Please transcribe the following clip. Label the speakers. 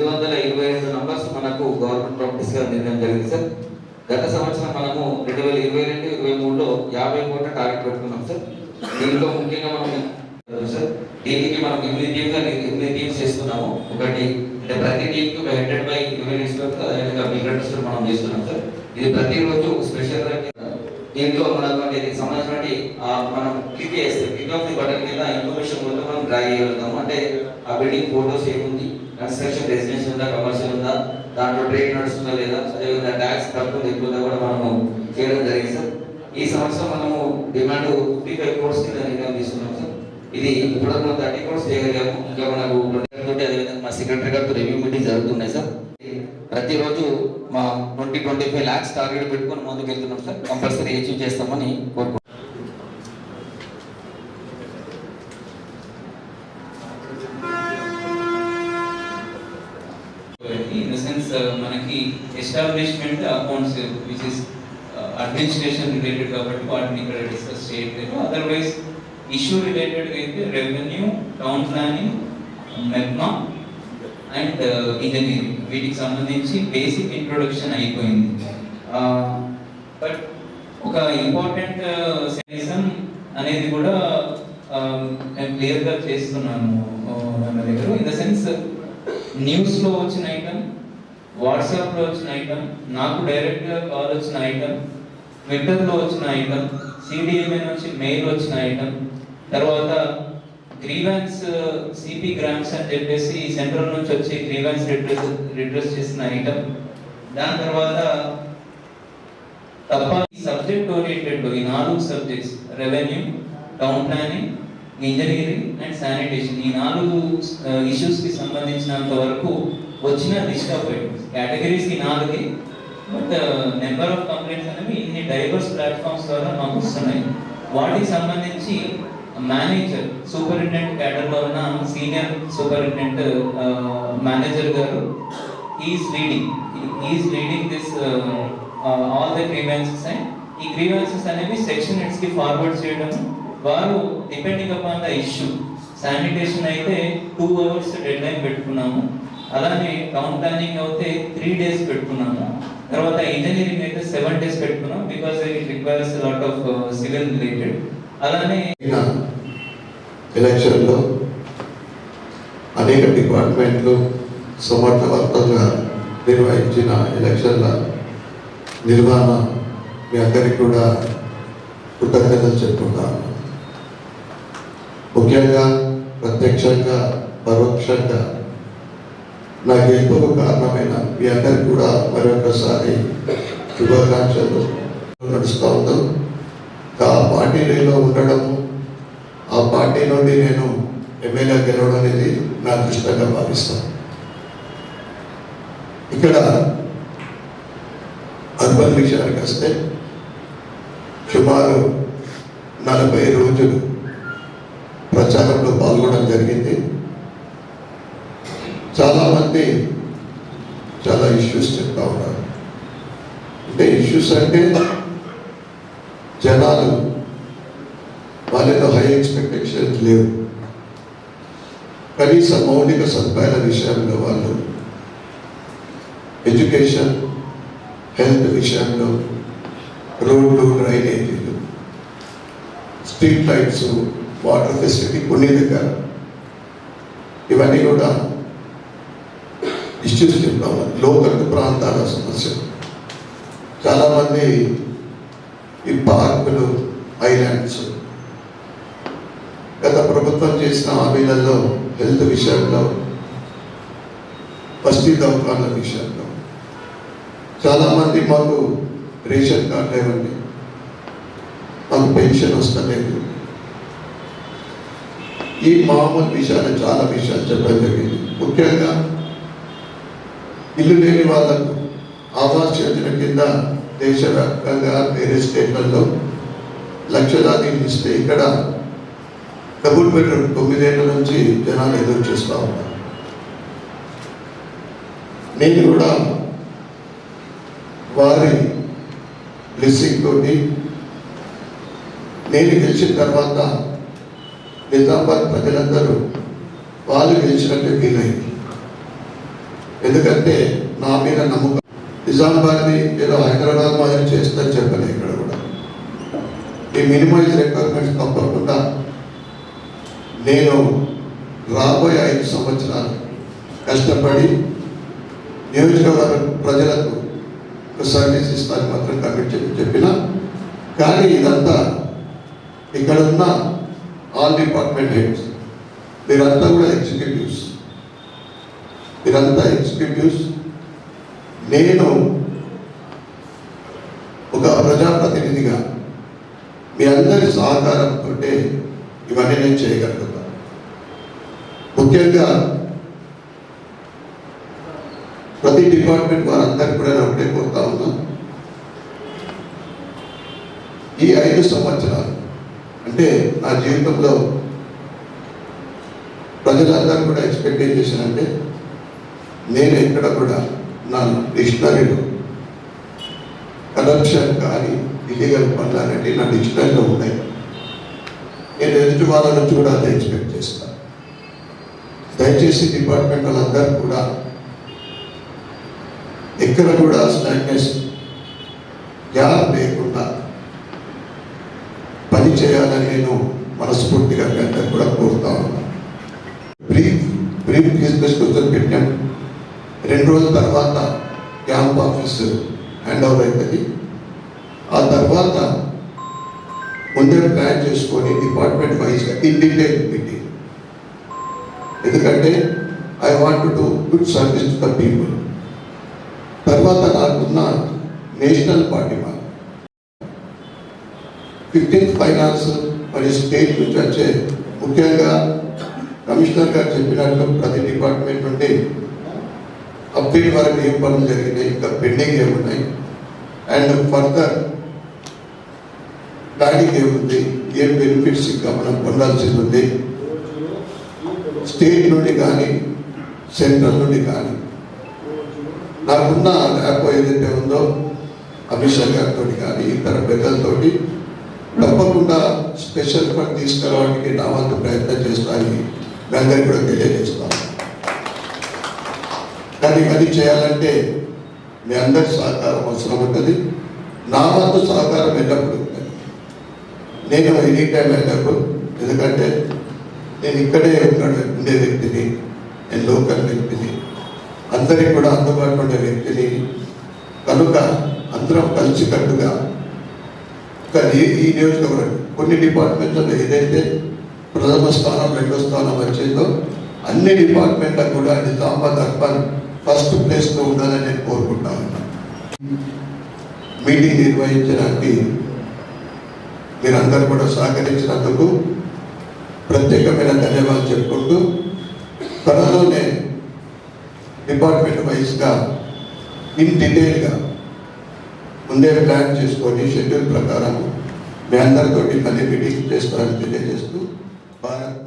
Speaker 1: రెండు వందల ఇరవై రెండు నంబర్స్ మనకు గవర్నమెంట్ ప్రాపర్టీస్గా నిర్ణయం జరిగింది సార్. గత సంవత్సరం మనము రెండు వేల ఇరవై రెండు ఇరవై మూడులో యాభై కోట్ల టార్గెట్ పెట్టుకున్నాం సార్. దీంట్లో ముఖ్యంగా మనం సార్. దీనికి మనం ఎనిమిది టీమ్గా ఎనిమిది టీమ్స్ చేస్తున్నాము. ఒకటి అంటే ప్రతి టీంకి ఒక హెడెడ్ బై యూనిట్స్ అదేవిధంగా మిగతా మనం చేస్తున్నాం సార్. ఇది ప్రతిరోజు స్పెషల్ దీంట్లో మనకు దీనికి సంబంధించినటువంటి మనం క్లిక్ చేస్తే క్లిక్ ఆఫ్ ది బటన్ కింద ఇన్ఫర్మేషన్ కూడా మనం డ్రా చేయగలుగుతాము. అంటే ఆ బిల్డింగ్ ఫోటోస్ ఏమి కన్స్ట్రక్షన్ రెసిడెన్షియల్ ఉందా కమర్షియల్ ఉందా దాంట్లో ట్రేడ్ నడుస్తుందా లేదా? అదేవిధంగా ట్యాక్స్ తక్కువ ఎక్కువ కూడా మనము చేయడం జరిగింది సార్ ఈ సంవత్సరం మనము డిమాండ్ ఫిఫ్టీ ఫైవ్ క్రోర్స్ కింద నిర్ణయం తీసుకున్నాం సార్ ఇది ఇప్పుడు మనం థర్టీ క్రోర్స్ చేయగలిగాము. ఇంకా మనకు అదేవిధంగా మా సెక్రటరీ గారితో రివ్యూ మీటింగ్ జరుగుతున్నాయి సార్ ప్రతిరోజు మా twenty twenty five lakhs target పెట్టుకొని ముందుకు వెళ్తున్నాం సార్ కంపల్సరీ అచీవ్ చేస్తామని కోరుకుంటున్నాం
Speaker 2: ఇన్ ద సెన్స్ మనకి establishment accounts which is administration related కాబట్టి వాటిని ఇక్కడ డిస్కస్ చేయట్లేదు. అదర్వైజ్ ఇష్యూ రిలేటెడ్ అయితే revenue town planning MEPMA and engineering వీటికి సంబంధించి బేసిక్ ఇంట్రొడక్షన్ అయిపోయింది. Uh, బట్ ఒక ఇంపార్టెంట్ సెషన్ uh, అనేది కూడా um, నేను క్లియర్గా చేస్తున్నాను uh, మన దగ్గర. ఇన్ ద సెన్స్ న్యూస్లో వచ్చిన ఐటమ్ వాట్సాప్లో వచ్చిన ఐటమ్ నాకు డైరెక్ట్గా కాల్ వచ్చిన ఐటమ్ ట్విట్టర్లో వచ్చిన ఐటమ్ సిడిఎంఏ నుంచి మెయిల్ వచ్చిన ఐటమ్ తర్వాత గ్రీవెన్స్ సిపి గ్రామ్స్ అని చెప్పేసి సెంట్రల్ నుంచి వచ్చి గ్రీవెన్స్ రిడ్రెస్ రిడ్రెస్ చేసిన ఐటమ్ దాని తర్వాత తప్ప సబ్జెక్ట్ ఓరియంటెడ్ ఈ నాలుగు subjects revenue town planning engineering and sanitation ఈ నాలుగు uh, ఇష్యూస్కి సంబంధించినంత వరకు వచ్చిన లిస్ట్ ఆఫ్ ఐటమ్స్ కేటగిరీస్కి బట్ నెంబర్ ఆఫ్ కంప్లైంట్స్ అనేవి ఇన్ని డైవర్స్ ప్లాట్ఫామ్స్ ద్వారా మాకు వస్తున్నాయి వాటికి సంబంధించి మేనేజర్ సూపరింటెండెంట్ క్యాడర్లో ఉన్న సీనియర్ సూపరింటెండెంట్ మేనేజర్ గారు is leading is leading this all the grievances and ఈ గ్రీవెన్సెస్ అనేవి సెక్షన్ హెడ్స్కి ఫార్వర్డ్ చేయడం వారు depending upon the issue sanitation అయితే టూ అవర్స్ డెడ్ లైన్ పెట్టుకున్నాము. అలానే టౌన్ ప్లానింగ్ అయితే త్రీ డేస్ పెట్టుకున్నాము. తర్వాత ఇంజనీరింగ్ అయితే సెవెన్ డేస్ పెట్టుకున్నాం because it requires lot of civil related అలానే
Speaker 3: జరిగిన ఎలక్షన్లో అనేక డిపార్ట్మెంట్లు సమర్థవంతంగా నిర్వహించిన ఎలక్షన్ల నిర్వహణ మీ అందరికీ కూడా కృతజ్ఞతలు చెప్పుకుంటాను. ముఖ్యంగా ప్రత్యక్షంగా పరోక్షంగా నాకు ఎంతో కారణమైన మీ అందరికి కూడా మరొకసారి శుభాకాంక్షలు నడుస్తూ ఉందో ఆ పార్టీలో ఉండడము ఆ పార్టీ నుండి నేను ఎమ్మెల్యే గెలవడం అనేది నా దృష్టంగా భావిస్తాను. ఇక్కడ అర్బన్ విషయానికి వస్తే సుమారు నలభై రోజులు ప్రచారంలో పాల్గొనడం జరిగింది. చాలామంది చాలా ఇష్యూస్ చెప్తా ఉన్నారు. అంటే ఇష్యూస్ అంటే జనాలు వాళ్ళతో హై ఎక్స్పెక్టేషన్స్ లేవు. కనీస మౌలిక సదుపాయాల విషయంలో వాళ్ళు ఎడ్యుకేషన్ హెల్త్ విషయంలో రోడ్లు డ్రైనేజీలు స్ట్రీట్ లైట్స్ వాటర్ ఫెసిలిటీ కొన్ని దగ్గర ఇవన్నీ కూడా ఇష్యూస్ చెప్తాము లోకల్ ప్రాంతాల సమస్యలు చాలామంది ఈ పార్కులు ఐలాండ్స్ గత ప్రభుత్వం చేసిన హామీలలో హెల్త్ విషయంలో బస్తీ దవాఖాన్ల విషయంలో. చాలామంది మాకు రేషన్ కార్డు ఇవ్వండి. మాకు పెన్షన్ వస్తలేదు. ఈ మామూలు విషయాలు చాలా విషయాలు చెప్పడం జరిగింది. ముఖ్యంగా ఇల్లు లేని వాళ్ళకు ఆవాస్ యోజన కింద దేశవ్యాప్తంగా వేరే స్టేట్లలో లక్షలాది ఇస్తే ఇక్కడ డబుల్ బెడ్రూమ్ తొమ్మిదేళ్ళ నుంచి జనాలు ఎదురు చూస్తూ ఉన్నారు. నేను కూడా వారి బ్లెస్సింగ్ తోటి నేను గెలిచిన తర్వాత నిజామాబాద్ ప్రజలందరూ వాళ్ళు గెలిచినట్టు ఫీల్ అయింది ఎందుకంటే నా మీద నమ్మకం నిజామాబాద్ని ఏదో హైదరాబాద్ మాదిరి చేస్తుందని చెప్పాను ఇక్కడ కూడా. ఈ మినిమైజ్ రిక్వైర్మెంట్స్ తప్పకుండా నేను రాబోయే ఐదు సంవత్సరాలు కష్టపడి నియోజకవర్గ ప్రజలకు సర్వీస్ ఇస్తాను మాత్రం కమిట్ చెప్పి చెప్పిన కానీ ఇదంతా ఇక్కడ ఉన్న ఆల్ డిపార్ట్మెంట్ హెడ్స్ మీరంతా కూడా ఎగ్జిక్యూటివ్స్ మీరంతా ఎగ్జిక్యూటివ్స్ నేను ఒక ప్రజాప్రతినిధిగా మీ అందరి సహకారంతో ఇవన్నీ నేను చేయగలుగుతాను ముఖ్యంగా ప్రతి డిపార్ట్మెంట్ వారందరికీ కూడా నేను ఒకటే కోరుతా ఉన్నా ఈ ఐదు సంవత్సరాలు అంటే నా జీవితంలో ప్రజలందరూ కూడా ఎక్స్పెక్ట్ ఏం చేశానంటే నేను ఎక్కడ కూడా నా డిక్షనరీలో కరప్షన్ కానీ ఇల్లీగల్ పనులు అనేవి నా డిక్షనరీలో ఉన్నాయి. నేను ఎదుటి వాళ్ళ నుంచి కూడా అది ఎక్స్పెక్ట్ చేస్తాను దయచేసి డిపార్ట్మెంట్ వాళ్ళందరూ కూడా ఎక్కడ కూడా స్టాగ్నెస్ గ్యాప్ లేకుండా పని చేయాలని నేను మనస్ఫూర్తిగా మీ అందరూ కూడా కోరుతా ఉన్నాను. బ్రీఫ్ బ్రీఫ్ తీసుకొచ్చి పెట్టాను. రెండు రోజుల తర్వాత క్యాంప్ ఆఫీస్ హ్యాండ్ ఓవర్ అవుతుంది ఆ తర్వాత ముందే ప్లాన్ చేసుకొని డిపార్ట్మెంట్ వైజ్గా ఇన్ డీటెయిల్ మీటింగ్. ఎందుకంటే I want to good service to the people తర్వాత నాకున్న నేషనల్ పార్టీ మా ఫిఫ్టీన్త్ ఫైనాన్స్ మరియు స్టేట్ నుంచి వచ్చే ముఖ్యంగా కమిషనర్ గారు చెప్పినట్లు ప్రతి డిపార్ట్మెంట్ నుండి అప్డేట్ వరకు ఏం పనులు జరిగినాయి? ఇంకా పెండింగ్ ఏమున్నాయి? అండ్ ఫర్దర్ ప్లానింగ్ ఏముంది? ఏం బెనిఫిట్స్ ఇంకా మనం పొందాల్సింది ఉంది? స్టేట్ నుండి కానీ సెంట్రల్ నుండి కానీ. నాకున్న యాప్ ఏదైతే ఉందో అమిత్ గారితో కానీ ఇతర పెద్దలతోటి తప్పకుండా స్పెషల్ ఫండ్ తీసుకురావడానికి నా వంతు ప్రయత్నం చేస్తానని మీ అందరికీ కూడా తెలియజేస్తాను. కానీ అది చేయాలంటే మీ అందరి సహకారం అవసరం ఉంటుంది. నా వంతు సహకారం ఎల్లప్పుడు నేను ఎనీ టైం వెళ్ళప్పుడు ఎందుకంటే నేను ఇక్కడే ఉండే వ్యక్తిని నేను లోకల్ వ్యక్తిని అందరికి కూడా అందుబాటులో ఉండే వ్యక్తిని. కనుక అందరం కలిసికట్టుగా కానీ ఈ నియోజకవర్గం కొన్ని డిపార్ట్మెంట్లలో ఏదైతే ప్రథమ స్థానం రెండో స్థానం వచ్చిందో అన్ని డిపార్ట్మెంట్లకు కూడా నిజామాబాద్ అర్బన్ ఫస్ట్ ప్లేస్లో ఉండాలని నేను కోరుకుంటా ఉన్నాను మీటింగ్ నిర్వహించడానికి మీరందరూ కూడా సహకరించినందుకు ప్రత్యేకమైన ధన్యవాదాలు చెప్పుకుంటూ త్వరలోనే డిపార్ట్మెంట్ వైజ్గా ఇన్ డీటెయిల్గా ముందే ప్లాన్ చేసుకొని షెడ్యూల్ ప్రకారం మీ అందరితోటి మళ్ళీ మీటింగ్ చేస్తారని తెలియజేస్తూ భారత్